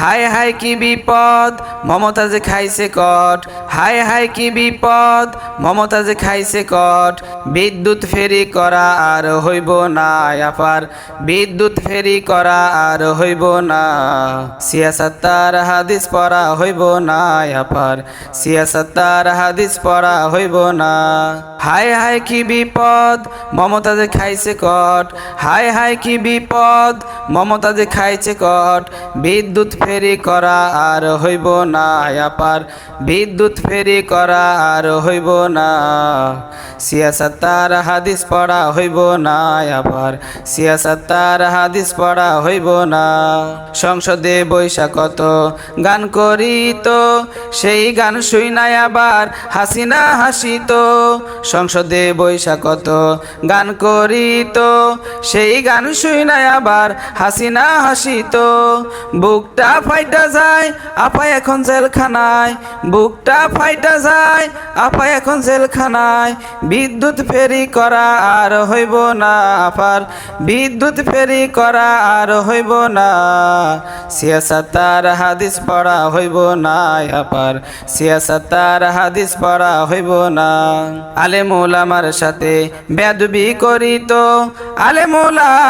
হায় হায় কি বিপদ মমতাজে খাইছে কট। হায় হায় কি বিপদ মমতাজে খাইছে কট। বিদ্যুৎ ফেরি করা আর হইব না, আপার বিদ্যুৎ ফেরি করা আর হইব না। সিয়াসাত্তার হাদিস পড়া হইব না, আপার সিয়াসাত্তার হাদিস পড়া হইব না। হাই হাই কি বিপদ মমতাজে খাইছে কট। হাই হাই কি বিপদ মমতাজে খাইছে কট। বিদ্যুৎ ফেরি করা আর হইব না, আপার বিদ্যুৎ ফেরি করা আর হইব না। সিয়াসাত্তার হাদিস পড়া হইব না আবার। সিয়াসাত্তার হাদিস পড়া হইব না। সংসদে বৈশা কত গান করিত, সেই গান শুই নাই আবার হাসিনা হাসিত। সংসদে বৈশা কত গান করিত, সেই গান শুই নাই আবার হাসিনা হাসিত। বুকটা ফাইটা যায়, আপা এখন জেলখানায়। বুকটা ফাইটা যায়, আপা এখন জেলখানায়। বিদ্যুৎ ফেরি করা আর হইব না আফার। বিদ্যুৎ ফেরি করা আর হইব না। সিয়াসাতার হাদিস পড়া হইব না আপার সিয়াসাতার হাদিস পড়া হইব না। আলে আমার সাথে বেদবি করিত। আলে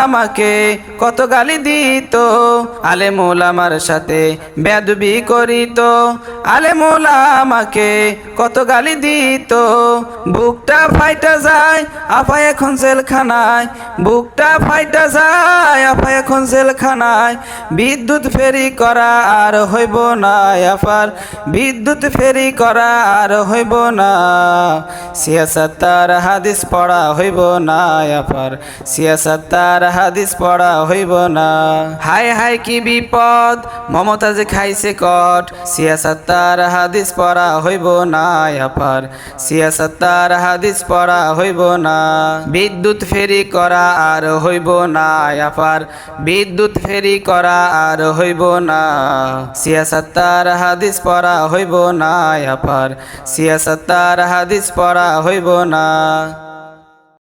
আমাকে কত গালি দিত, আলে আমার সাথে বেদবি করিত। আলে আমাকে কত গালি দিত, বুকটা ফাইটা যায় আপা এখন জেলখানায়। বুকটা ফাইটা যায় আপা এখন জেলখানায়। বিদ্যুৎ ফেরি করা আর হইব না আপার বিদ্যুৎ ফেরি করা আর হইব না। সিয়াসাত্তার হাদিস পড়া হইব না আপার সিয়াসাত্তার হাদিস পড়া হইব না। হাই হাই কি বিপদ মমতাজে খাইছে কট। সিয়াসাত্তার হাদিস পড়া হইব না, আপার। সিয়াসাত্তার হাদিস পড়া হইব না। বিদ্যুৎ ফেরি করা আর হইব না, আপার। বিদ্যুৎ ফেরি করা আর হইব না। সিয়াসাত্তার হাদিস পড়া হইব না, আপার। সিয়াসাত্তার হাদিস পড়া হইব না।